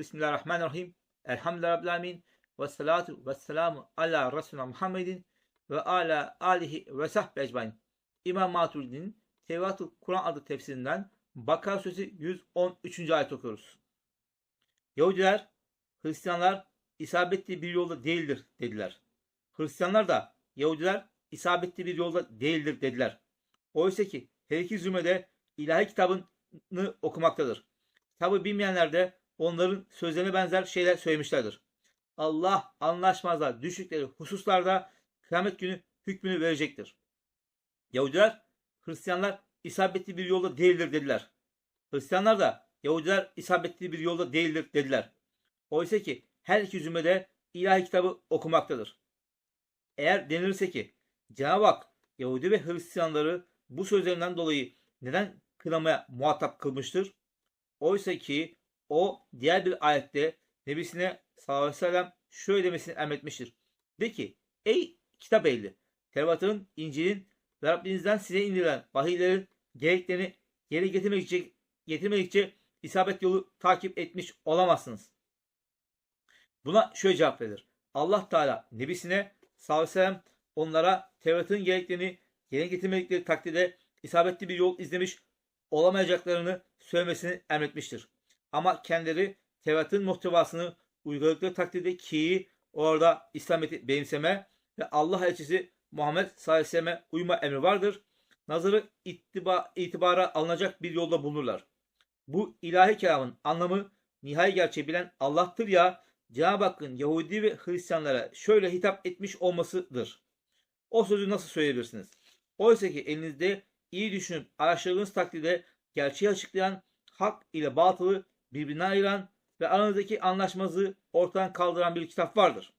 Bismillahirrahmanirrahim. Elhamdülillahi Rabbil. Ve salatu ve selamu ala Resulüne Muhammedin ve ala alihi ve sahbihi ecmain. İmam Maturidi'nin Tevrat'ı Kur'an adı tefsirinden Bakara Suresi 113. ayet okuyoruz. Yahudiler, Hristiyanlar isabetli bir yolda değildir dediler. Hristiyanlar da Yahudiler isabetli bir yolda değildir dediler. Oysa ki her iki zümrede ilahi kitabını okumaktadır. Kitabı bilmeyenler de onların sözlerine benzer şeyler söylemişlerdir. Allah anlaşmazlar düştükleri hususlarda kıyamet günü hükmünü verecektir. Yahudiler, Hristiyanlar isabetli bir yolda değildir dediler. Hristiyanlar da Yahudiler isabetli bir yolda değildir dediler. Oysa ki her iki zümrede ilahi kitabı okumaktadır. Eğer denilirse ki Cenab-ı Hak Yahudi ve Hristiyanları bu sözlerinden dolayı neden kınamaya muhatap kılmıştır? Oysa ki o diğer bir ayette Nebisine sallallahu aleyhi ve sellem şöyle demesini emretmiştir. De ki ey kitap ehli Tevrat'ın, İncil'in ve Rabbinizden size indirilen vahiylerin gereklerini geri getirmedikçe, getirmedikçe isabet yolu takip etmiş olamazsınız. Buna şöyle cevap verilir. Allah Teala Nebisine sallallahu aleyhi ve sellem onlara Tevrat'ın gereklerini yerine getirmedikleri takdirde isabetli bir yol izlemiş olamayacaklarını söylemesini emretmiştir. Ama kendileri Tevrat'ın muhtevasını uyguladıkları takdirde ki orada İslamiyet'i benimseme ve Allah elçisi Muhammed sallallahu uyma emri vardır. Nazarı itiba, itibara alınacak bir yolda bulunurlar. Bu ilahi kelamın anlamı nihai gerçeği bilen Allah'tır ya Cenab-ı Hakk'ın Yahudi ve Hristiyanlara şöyle hitap etmiş olmasıdır. O sözü nasıl söyleyebilirsiniz? Oysa ki elinizde iyi düşünüp araştırdığınız takdirde gerçeği açıklayan, hak ile batılı birbirine ayıran ve aranızdaki anlaşmazlığı ortadan kaldıran bir kitap vardır.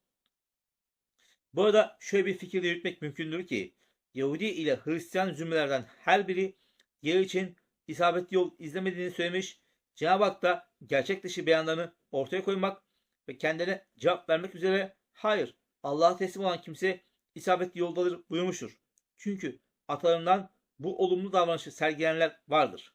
Bu arada şöyle bir fikir de yürütmek mümkündür ki Yahudi ile Hristiyan zümrelerden her biri diğer için isabetli yol izlemediğini söylemiş. Cenab-ı Hak da gerçek dışı beyanlarını ortaya koymak ve kendine cevap vermek üzere hayır Allah'a teslim olan kimse isabetli yoldadır buyurmuştur. Çünkü atalarından bu olumlu davranışı sergileyenler vardır.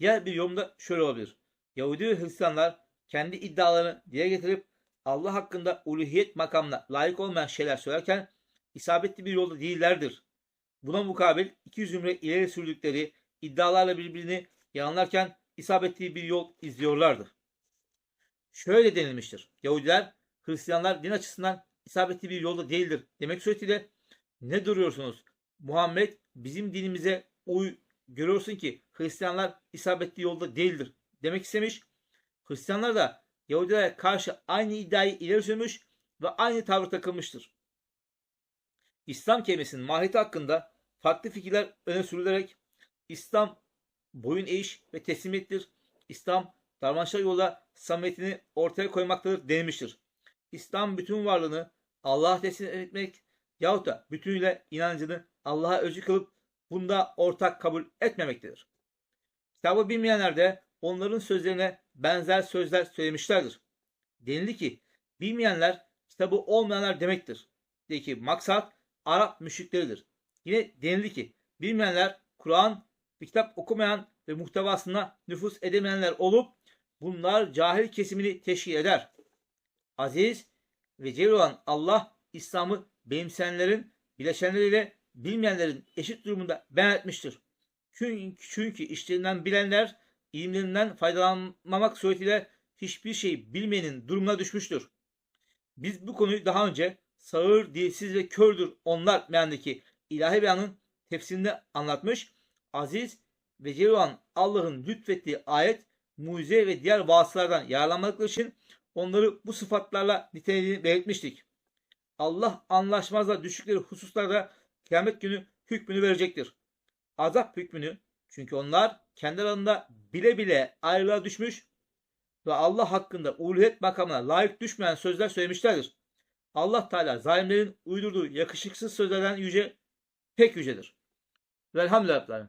Diğer bir yorumda şöyle olabilir. Yahudi ve Hristiyanlar kendi iddialarını dile getirip Allah hakkında uluhiyet makamına layık olmayan şeyler söylerken isabetli bir yolda değillerdir. Buna mukabil iki zümre ileri sürdükleri iddialarla birbirini yalanlarken isabetli bir yol izliyorlardı. Şöyle denilmiştir. Yahudiler, Hristiyanlar din açısından isabetli bir yolda değildir demek suretiyle ne duruyorsunuz? Muhammed bizim dinimize uy görüyorsun ki Hristiyanlar isabetli yolda değildir demek istemiş. Hristiyanlar da Yahudilere karşı aynı iddiayı ileri sürmüş ve aynı tavır takılmıştır. İslam kelimesinin mahiyeti hakkında farklı fikirler öne sürülerek İslam boyun eğiş ve teslimiyettir. İslam davranışlar yolla samimiyetini ortaya koymaktadır denilmiştir. İslam bütün varlığını Allah'a teslim etmek yahut da bütünüyle inancını Allah'a özgü kılıp bunda ortak kabul etmemektedir. Kitabı bilmeyenler de onların sözlerine benzer sözler söylemişlerdir. Denildi ki bilmeyenler kitabı olmayanlar demektir. De ki maksat Arap müşrikleridir. Yine denildi ki bilmeyenler Kur'an ve kitap okumayan ve muhtevasına nüfus edemeyenler olup bunlar cahil kesimini teşkil eder. Aziz ve celil olan Allah İslam'ı benimseyenlerin bileşenleriyle bilmeyenlerin eşit durumunda beyan etmiştir. Çünkü, çünkü işlerinden bilenler ilimlerinden faydalanmamak suretiyle hiçbir şey bilmeyenin durumuna düşmüştür. Biz bu konuyu daha önce sağır, dilsiz ve kördür onlar meandaki ilahi beyanın tefsirinde anlatmış. Aziz ve celil olan Allah'ın lütfettiği ayet, mucize ve diğer vasılardan yararlanmadıkları için onları bu sıfatlarla nitelediğini belirtmiştik. Allah anlaşmazla düştükleri hususlarda kıyamet günü hükmünü verecektir. Azap hükmünü çünkü onlar kendi aralarında bile bile ayrılığa düşmüş ve Allah hakkında uluhiyet makamına layık düşmeyen sözler söylemişlerdir. Allah Teala zalimlerin uydurduğu yakışıksız sözlerden yüce pek yücedir. Velhamdülillah.